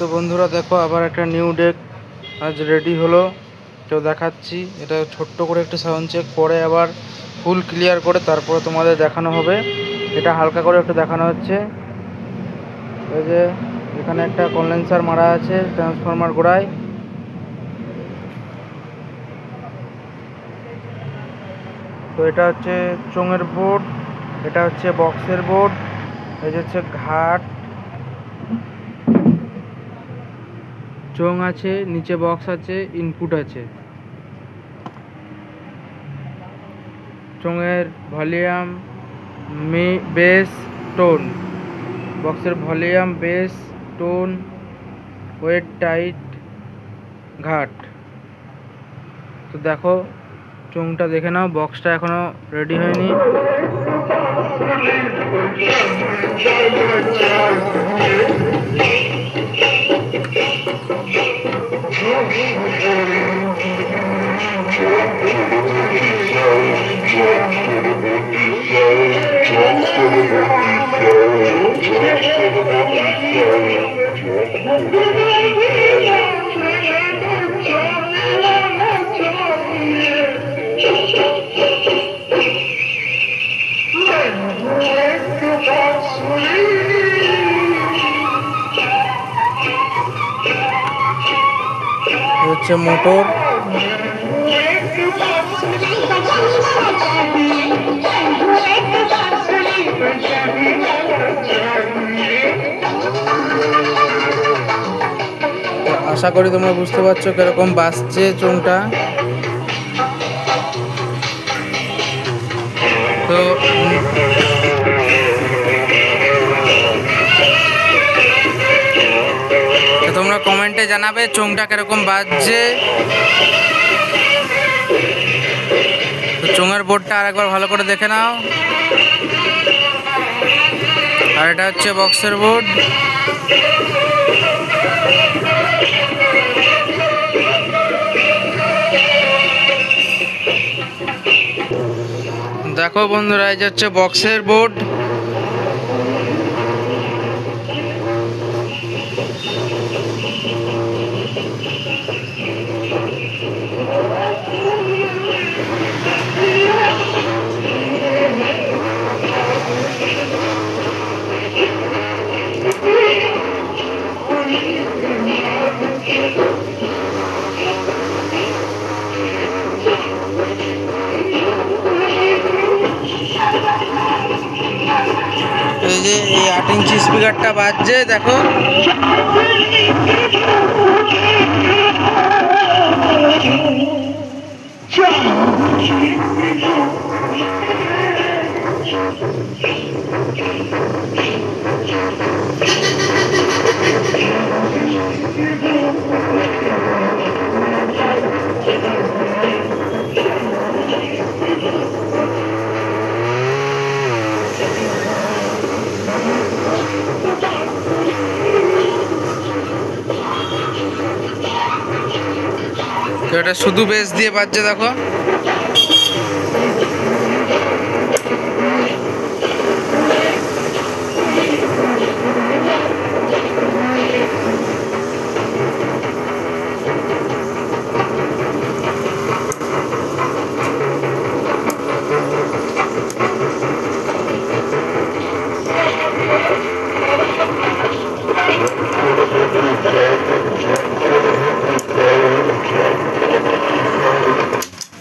তো বন্ধুরা দেখো, আবার একটা নিউ ডেক আজ রেডি হলো। তো দেখাচ্ছি, এটা ছোট্ট করে একটু সাউন্ড চেক পরে আবার ফুল ক্লিয়ার করে তারপরে তোমাদের দেখানো হবে। এটা হালকা করে একটু দেখানো হচ্ছে। এই যে, এখানে একটা কনডেন্সার মারা আছে ট্রান্সফরমার গোড়ায় তো এটা হচ্ছে চোঙের বোর্ড এটা হচ্ছে বক্সের বোর্ড এই যে হচ্ছে ঘাট। চোং আছে, নিচে বক্স আছে ইনপুট আছে। চোঙের ভলিউম মে বেস টোন বক্সের ভলিউম বেস টোন ওয়েট টাইট ঘাট। তো দেখো, চোঙটা দেখে নাও বক্সটা এখনও রেডি হয়নি। এই হচ্ছে মোটর। আশা করি তোমরা বুঝতে পারছ কীরকম বাজছে চোঙটা তো কমেন্টে জানাবে চোঙটা কীরকম বাজছে। চোঙের বোর্ডটা আরেকবার ভালো করে দেখে নাও। আর এটা হচ্ছে বক্সের বোর্ড। দেখো বন্ধুরা, এই যে হচ্ছে বক্সের বোর্ড। এই যে এই আট ইঞ্চি স্পিকারটা বাজছে দেখো। এটা শুধু বেশ দিয়ে বাজছে দেখো।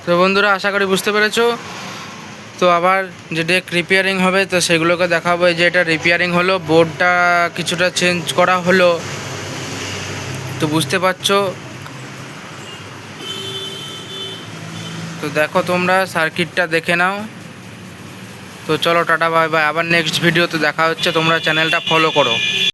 তো বন্ধুরা, আশা করি বুঝতে পেরেছ। তো আবার যে ডেক রিপেয়ারিং হবে, তো সেগুলোকে দেখাবো। যে এটা রিপেয়ারিং হলো বোর্ডটা কিছুটা চেঞ্জ করা হলো। তো বুঝতে পারছ? তো দেখো তোমরা সার্কিটটা দেখে নাও। তো চলো, টাটা বাই বাই আবার নেক্সট ভিডিওতে দেখা হচ্ছে। তোমরা চ্যানেলটা ফলো করো।